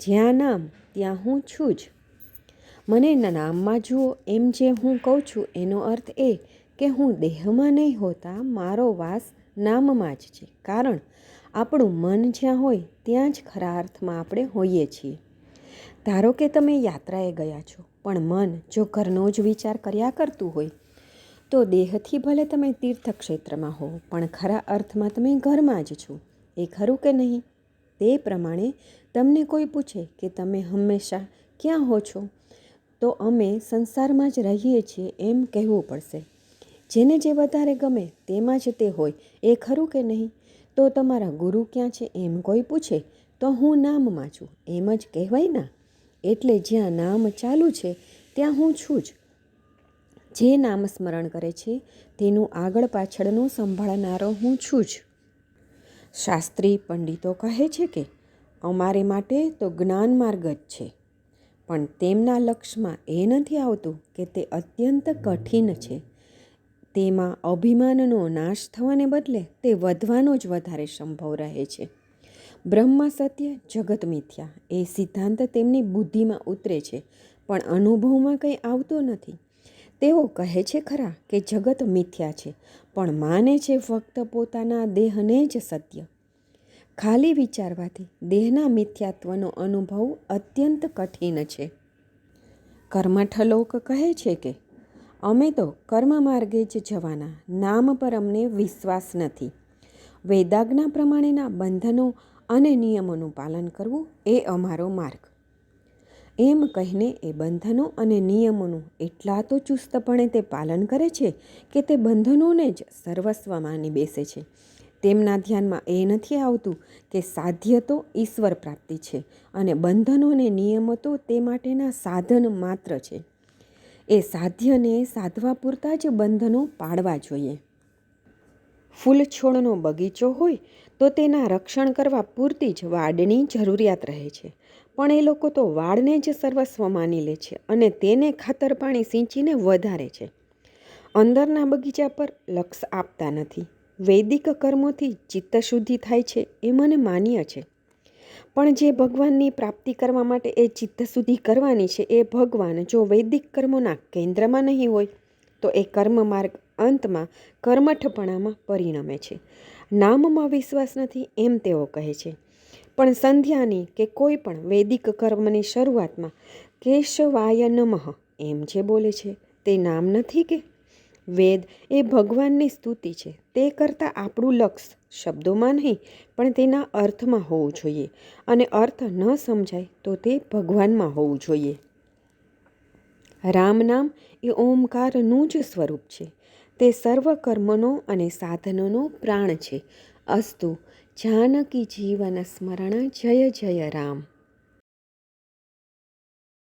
જ્યાં નામ, ત્યાં હું છું જ. મને નામમાં જુઓ, એમ જે હું કહું છું, એનો અર્થ એ કે હું દેહમાં નહીં હોતા, મારો વાસ નામમાં જ છે. કારણ, આપણું મન જ્યાં હોય, ત્યાં જ ખરા અર્થમાં આપણે હોઈએ છીએ. ધારો કે તમે યાત્રાએ ગયા છો, પણ મન જો ઘરનો જ વિચાર કર્યા કરતું હોય, તો દેહથી ભલે તમે તીર્થક્ષેત્રમાં હો પણ ખરા અર્થમાં તમે ઘરમાં જ છો. એ ખરું કે નહીં? તે પ્રમાણે તમને કોઈ પૂછે કે તમે હંમેશા ક્યાં હો છો, તો અમે સંસારમાં જ રહીએ છીએ એમ કહેવું પડશે. જેને જે વધારે ગમે તેમાં જ તે હોય, એ ખરું કે નહીં? તો તમારા ગુરુ ક્યાં છે એમ કોઈ પૂછે, તો હું નામમાં છું, એમ જ કહેવાય ના. એટલે જ્યાં નામ ચાલુ છે, ત્યાં હું છું જ. જે નામ સ્મરણ કરે છે, તેનું આગળ પાછળનું સંભાળનારો હું છું જ. શાસ્ત્રી પંડિતો કહે છે કે, અમારે માટે તો જ્ઞાન માર્ગ જ છે. પણ તેમના લક્ષ્યમાં એ નથી આવતું કે તે અત્યંત કઠિન છે. તેમાં અભિમાનનો નાશ થવાને બદલે તે વધવાનો જ વધારે સંભવ રહે છે. બ્રહ્મ સત્ય જગત મિથ્યા એ સિદ્ધાંત તેમની બુદ્ધિમાં ઉતરે છે, પણ અનુભવમાં કંઈ આવતો નથી. તેઓ કહે છે ખરા કે જગત મિથ્યા છે, પણ માને છે ફક્ત પોતાના દેહને જ સત્ય. ખાલી વિચારવાથી દેહના મિથ્યાત્વનો અનુભવ અત્યંત કઠિન છે. કર્મઠલોક કહે છે કે, અમે તો કર્મ માર્ગે જ જવાના, નામ પર અમને વિશ્વાસ નથી. વેદાજ્ઞા પ્રમાણેના બંધનો અને નિયમોનું પાલન કરવું એ અમારો માર્ગ. એમ કહીને એ બંધનો અને નિયમોનું એટલા તો ચુસ્તપણે તે પાલન કરે છે કે તે બંધનોને જ સર્વસ્વ માની બેસે છે. તેમના ધ્યાનમાં એ નથી આવતું કે સાધ્ય તો ઈશ્વર પ્રાપ્તિ છે અને બંધનોને નિયમો તો તે માટેના સાધન માત્ર છે. એ સાધ્યને સાધવા પૂરતા જ બંધનો પાડવા જોઈએ. ફૂલ છોડનો બગીચો હોય તો તેના રક્ષણ કરવા પૂરતી જ વાડની જરૂરિયાત રહે છે. પણ એ લોકો તો વાડને જ સર્વસ્વ માની લે છે અને તેને ખાતર પાણી સિંચીને વધારે છે. અંદરના બગીચા પર લક્ષ આપતા નથી. વૈદિક કર્મોથી ચિત્તશુદ્ધિ થાય છે એ મને માન્ય છે. પણ જે ભગવાનની પ્રાપ્તિ કરવા માટે એ ચિત્તશુદ્ધિ કરવાની છે એ ભગવાન જો વૈદિક કર્મોના કેન્દ્રમાં નહીં હોય તો એ કર્મ માર્ગ અંતમાં કર્મઠપણામાં પરિણમે છે. નામમાં વિશ્વાસ નથી એમ તેઓ કહે છે. પણ સંધ્યાની કે કોઈ પણ વૈદિક કર્મની શરૂઆતમાં કેશવાય નમઃ એમ જે બોલે છે તે નામ નથી કે? વેદ એ ભગવાનની સ્તુતિ છે. તે કરતાં આપણું લક્ષ શબ્દોમાં નહીં, પણ તેના અર્થમાં હોવું જોઈએ. અને અર્થ ન સમજાય તો તે ભગવાનમાં હોવું જોઈએ. રામ નામ એ ઓમકારનું જ સ્વરૂપ છે. તે સર્વ કર્મનો અને સાધનોનો પ્રાણ છે. અસ્તુ જાનકી જીવન સ્મરણ જય જય રામ.